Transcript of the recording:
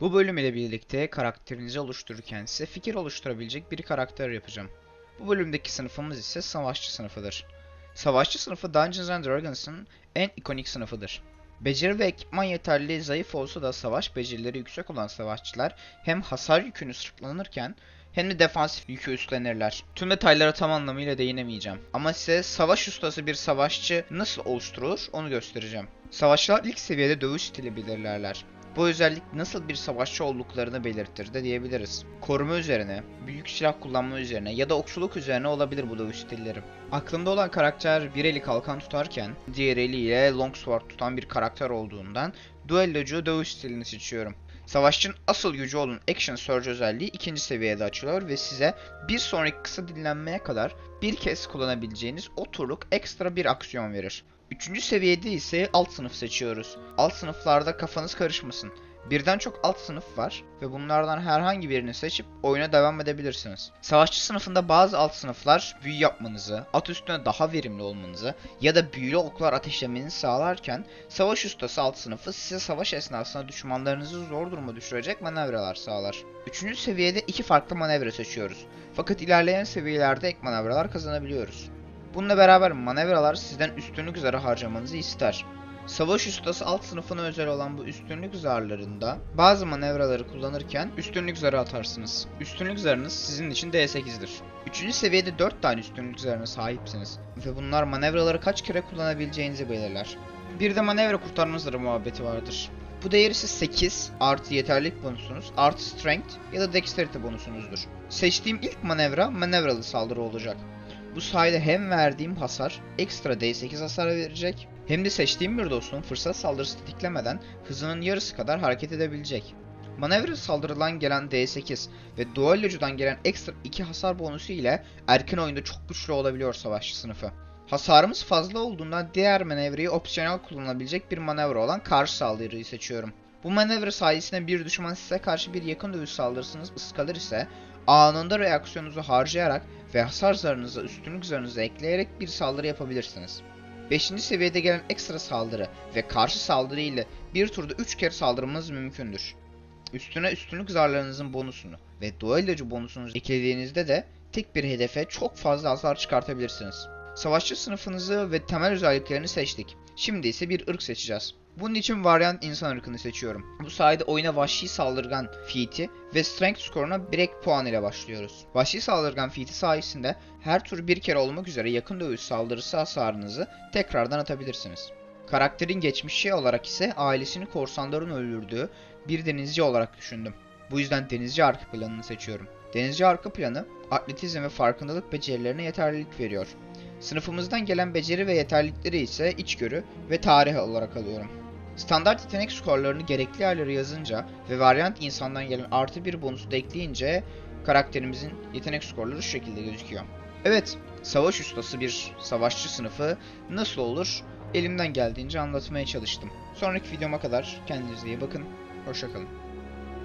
Bu bölüm ile birlikte karakterinizi oluştururken size fikir oluşturabilecek bir karakter yapacağım. Bu bölümdeki sınıfımız ise savaşçı sınıfıdır. Savaşçı sınıfı Dungeons and Dragons'ın en ikonik sınıfıdır. Beceri ve ekipman yeterli zayıf olsa da savaş becerileri yüksek olan savaşçılar hem hasar yükünü sırtlanırken hem de defansif yükü üstlenirler. Tüm detaylara tam anlamıyla değinemeyeceğim. Ama size savaş ustası bir savaşçı nasıl oluşturulur onu göstereceğim. Savaşçılar ilk seviyede dövüş stili belirlerler. Bu özellik nasıl bir savaşçı olduklarını belirtir de diyebiliriz. Koruma üzerine, büyük silah kullanma üzerine ya da okçuluk üzerine olabilir bu dövüş stilleri. Aklımda olan karakter bir eli kalkan tutarken diğer eliyle longsword tutan bir karakter olduğundan duellocu dövüş stilini seçiyorum. Savaşçının asıl gücü olan Action Surge özelliği ikinci seviyede açılıyor ve size bir sonraki kısa dinlenmeye kadar bir kez kullanabileceğiniz o ekstra bir aksiyon verir. Üçüncü seviyede ise alt sınıf seçiyoruz. Alt sınıflarda kafanız karışmasın. Birden çok alt sınıf var ve bunlardan herhangi birini seçip oyuna devam edebilirsiniz. Savaşçı sınıfında bazı alt sınıflar büyü yapmanızı, at üstüne daha verimli olmanızı ya da büyülü oklar ateşlemenizi sağlarken savaş ustası alt sınıfı size savaş esnasında düşmanlarınızı zor duruma düşürecek manevralar sağlar. Üçüncü seviyede iki farklı manevra seçiyoruz. Fakat ilerleyen seviyelerde ek manevralar kazanabiliyoruz. Bununla beraber manevralar sizden üstünlük zarı harcamanızı ister. Savaş ustası alt sınıfına özel olan bu üstünlük zarlarında bazı manevraları kullanırken üstünlük zarı atarsınız. Üstünlük zarınız sizin için D8'dir. Üçüncü seviyede 4 tane üstünlük zarına sahipsiniz ve bunlar manevraları kaç kere kullanabileceğinizi belirler. Bir de manevra kurtarma zarı muhabbeti vardır. Bu değer ise 8 artı yeterlilik bonusunuz artı strength ya da dexterity bonusunuzdur. Seçtiğim ilk manevra manevralı saldırı olacak. Bu sayede hem verdiğim hasar ekstra D8 hasar verecek hem de seçtiğim bir dostum fırsat saldırısı tetiklemeden hızının yarısı kadar hareket edebilecek. Manevra saldırılan gelen D8 ve duellocudan gelen ekstra 2 hasar bonusu ile erken oyunda çok güçlü olabiliyor savaşçı sınıfı. Hasarımız fazla olduğundan diğer manevrayı opsiyonel kullanabilecek bir manevra olan karşı saldırıyı seçiyorum. Bu manevra sayesinde bir düşman size karşı bir yakın dövüş saldırısınız ıskalır ise anında reaksiyonunuzu harcayarak ve hasar zarınıza üstünlük zarınıza ekleyerek bir saldırı yapabilirsiniz. 5. seviyede gelen ekstra saldırı ve karşı saldırı ile bir turda 3 kere saldırmanız mümkündür. Üstüne üstünlük zarlarınızın bonusunu ve duellocu bonusunuzu eklediğinizde de tek bir hedefe çok fazla hasar çıkartabilirsiniz. Savaşçı sınıfınızı ve temel özelliklerini seçtik. Şimdi ise bir ırk seçeceğiz. Bunun için varyant insan ırkını seçiyorum. Bu sayede oyuna vahşi saldırgan feat'i ve strength skoruna bir ek puan ile başlıyoruz. Vahşi saldırgan feat'i sayesinde her tur bir kere olmak üzere yakın dövüş saldırısı hasarınızı tekrardan atabilirsiniz. Karakterin geçmişi olarak ise ailesini korsanların öldürdüğü bir denizci olarak düşündüm. Bu yüzden denizci arka planını seçiyorum. Denizci arka planı atletizm ve farkındalık becerilerine yeterlilik veriyor. Sınıfımızdan gelen beceri ve yeterlilikleri ise içgörü ve tarih olarak alıyorum. Standart yetenek skorlarını gerekli yerlere yazınca ve varyant insandan gelen artı bir bonusu da ekleyince karakterimizin yetenek skorları şu şekilde gözüküyor. Evet, savaş ustası bir savaşçı sınıfı nasıl olur elimden geldiğince anlatmaya çalıştım. Sonraki videoma kadar kendinize iyi bakın, hoşçakalın.